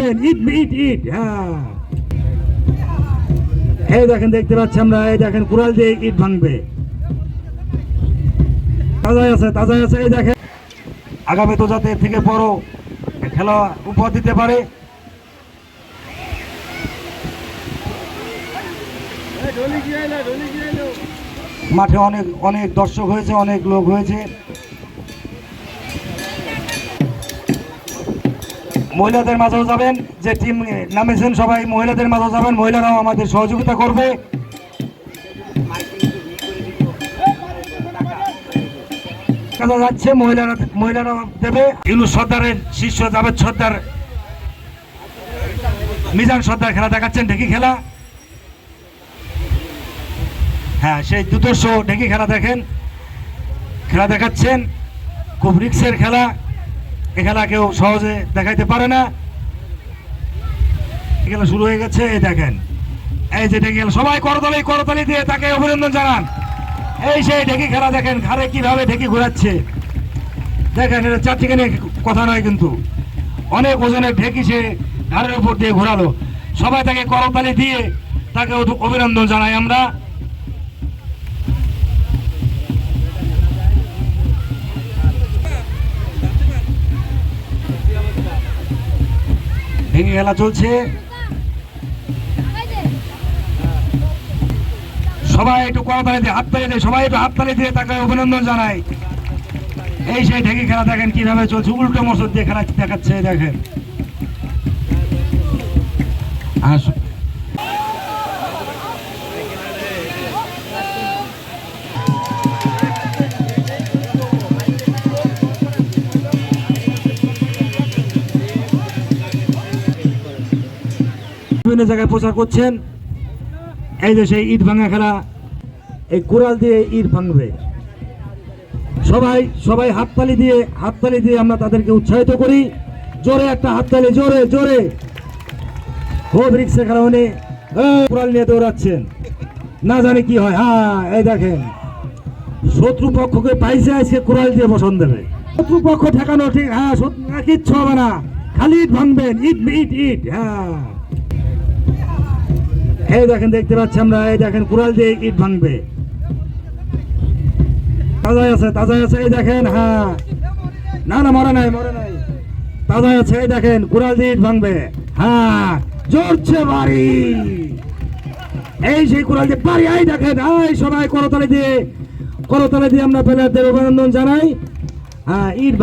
ভাঙবেন ইট ইট ইট হ্যাঁ। এই দেখেন, দেখতে পাচ্ছি আমরা, এই দেখেন, কুড়াল দিয়ে ইট ভাঙবে। তাজা আছে তাজা আছে, এই দেখেন। আগামী তো যাতে থেকে বড় খেলা উপহার দিতে পারে। মাঠে অনেক অনেক দর্শক হয়েছে, অনেক লোক হয়েছে। মহিলাদের মাঝেও যাবেন, যে টিম নামেছেন সবাই মহিলাদের মাঝেও যাবেন, মহিলারাও আমাদের সহযোগিতা করবে। কাজা যাচ্ছে, মহিলারা মহিলারা দেবে। ইউনুস সর্দারের শিষ্য জাভেদ সর্দার। মিজান সর্দার খেলা দেখাচ্ছেন, ঢেকি খেলা। হ্যাঁ সেই দুদর্শ ঢেকি খেলা দেখেন। খেলা দেখাচ্ছেন, খুব রিক্সের খেলা। এ খেলা কেউ সহজে দেখাইতে পারে না। খেলা শুরু হয়ে গেছে, এই দেখেন। এই যে ঢেকি খেলা সবাই করতালি করতালি দিয়ে তাকে অভিনন্দন জানান। এই সেই ঢেকি খেলা দেখেন, ঘাড়ে কীভাবে ঢেকি ঘোরাচ্ছে। দেখেন, এটা চারটিখানে কথা নয় কিন্তু। অনেক ওজনের ঢেকি সে ঘাড়ের উপর দিয়ে ঘোরালো। সবাই তাকে করতালি দিয়ে তাকে অভিনন্দন জানাই আমরা। ঢেকি খেলা চলছে। সবাই একটু করতালি দিয়ে হাততালি দিয়ে, সবাই একটু হাততালি দিয়ে তাকে অভিনন্দন জানাই। এই সেই ঢেকে খেলা দেখেন কীভাবে চলছে, উল্টো মসুর দিয়ে খেলা দেখাচ্ছে, দেখেন। আর বিভিন্ন জায়গায় প্রচার করছেন। এই সেই ইট ভাঙা খেলা এই কোরাল দিয়ে ইট ভাঙবে। সবাই সবাই হাততালি দিয়ে হাততালি দিয়ে আমরা তাদেরকে উৎসাহিত করি। জোরে একটা হাততালি জোরে জোরে। খুব রিক্সা খেলা এই, কোরাল নিয়ে দৌড়াচ্ছেন। না জানি কি হয়। হ্যাঁ এই দেখেন। শত্রু পক্ষকে পাইছে আজকে কোরাল দিয়ে বসন দেবে। শত্রু পক্ষ ঠেকানো ঠিক হ্যাঁ কিচ্ছু হবে না খালি ইট ভাঙবেন ইট ইট ইট হ্যাঁ। এই দেখেন, দেখতে পাচ্ছি আমরা, এই দেখেন, কুড়াল দিয়ে ইট ভাঙবে। তাজা আছে তাজা আছে, এই দেখেন হ্যাঁ। না না, মরে নাই মরে নাই। তাজা আছে, এই দেখেন, কুড়াল দিয়ে ইট ভাঙবে। হ্যাঁ জোরছে বাড়ি। এই সেই কুড়াল দিয়ে, বাড়ি, এই দেখেন, এই সবাই করতালি দিয়ে করতালি দিয়ে আমরা প্লেয়ারদের অভিনন্দন জানাই। হ্যাঁ ইট